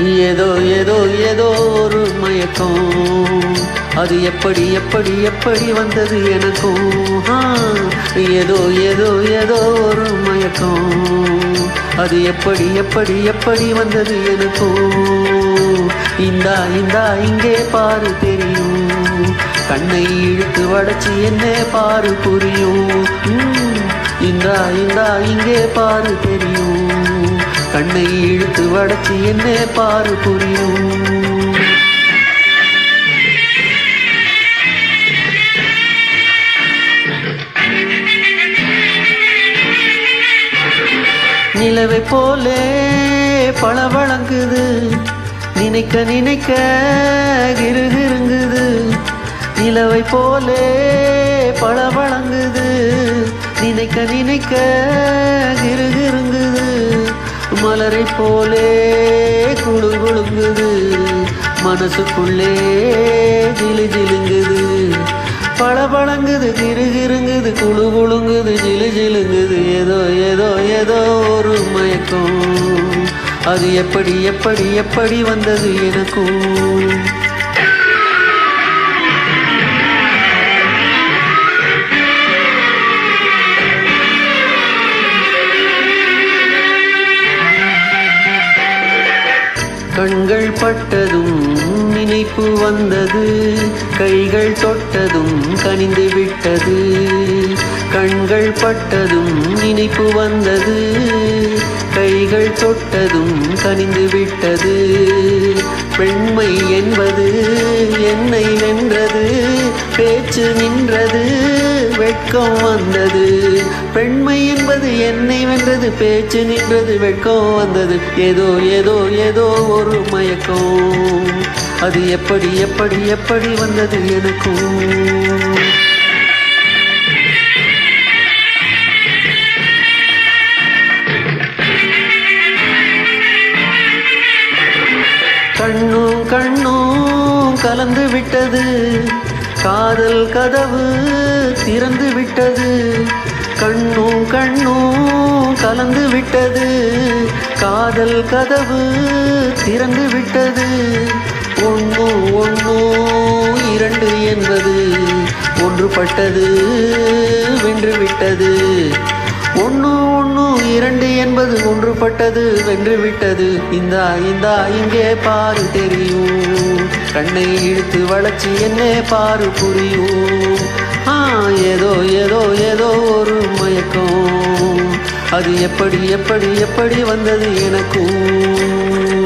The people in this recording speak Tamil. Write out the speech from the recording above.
ஏதோ ஏதோ ஏதோ ஒரு மயக்கம். அது எப்படி எப்படி எப்படி வந்தது எனக்கும்? ஏதோ ஏதோ ஏதோ ஒரு மயக்கம். அது எப்படி எப்படி எப்படி வந்தது எனக்கும்? இந்தா இந்தா இங்கே பாரு தெரியும். கண்ணை இழுத்து வடச்சி என்ன பாரு புரியும். ம், இந்தா இந்தா இங்கே பாரு தெரியும். கண்ணை இழுத்து வடச்சி என்ன பாரு புரியும். நிலவை போலே பளபளங்குது நினைக்க நினைக்க கிருகிருங்குது நிலவை போலே பளபளங்குது நினைக்க நினைக்க கிருகிருங்குது மலரை போலே குழு குழுங்குது. மனசுக்குள்ளே ஜிலு ஜிலுங்குது. பளபளங்குது கிருகிருங்குது குழு குழுங்குது ஜிலு ஜிலுங்குது. ஏதோ ஏதோ ஏதோ ஒரு மயக்கம். அது எப்படி எப்படி எப்படி வந்தது எனக்கும். கண்கள் பட்டதும் நினைப்பு வந்தது. கைகள் தொட்டதும் கனிந்து விட்டது. கண்கள் பட்டதும் நினைப்பு வந்தது. கைகள் தொட்டதும் கனிந்து விட்டது. பெண்மை என்பது என்னை வென்றது. பேச்சு நின்றது. வெட்கம் வந்தது. பெண்மை என்பது என்னை வென்றது பேச்சு நின்றது வெட்கம் வந்தது. ஏதோ ஏதோ ஏதோ ஒரு மயக்கம். அது எப்படி எப்படி எப்படி வந்தது எனக்கும்? கண்ணும் கண்ணும் கலந்து விட்டது. காதல் கதவு திறந்து விட்டது. கண்ணும் கண்ணும் கலந்து விட்டது. காதல் கதவு திறந்து விட்டது. ஒன்று ஒன்று இரண்டு என்பது ஒன்றுபட்டது வென்று விட்டது. ஒன்று ஒன்று இரண்டு என்பது ஒன்றுபட்டது வென்று விட்டது இந்தா இந்தா இங்கே பாரு தெரியும். கண்ணை இழுத்து வளர்ச்சி என்ன பாரு புரியும். ஆ ஏதோ ஏதோ ஏதோ ஒரு மயக்கம். அது எப்படி எப்படி எப்படி வந்தது எனக்கும்?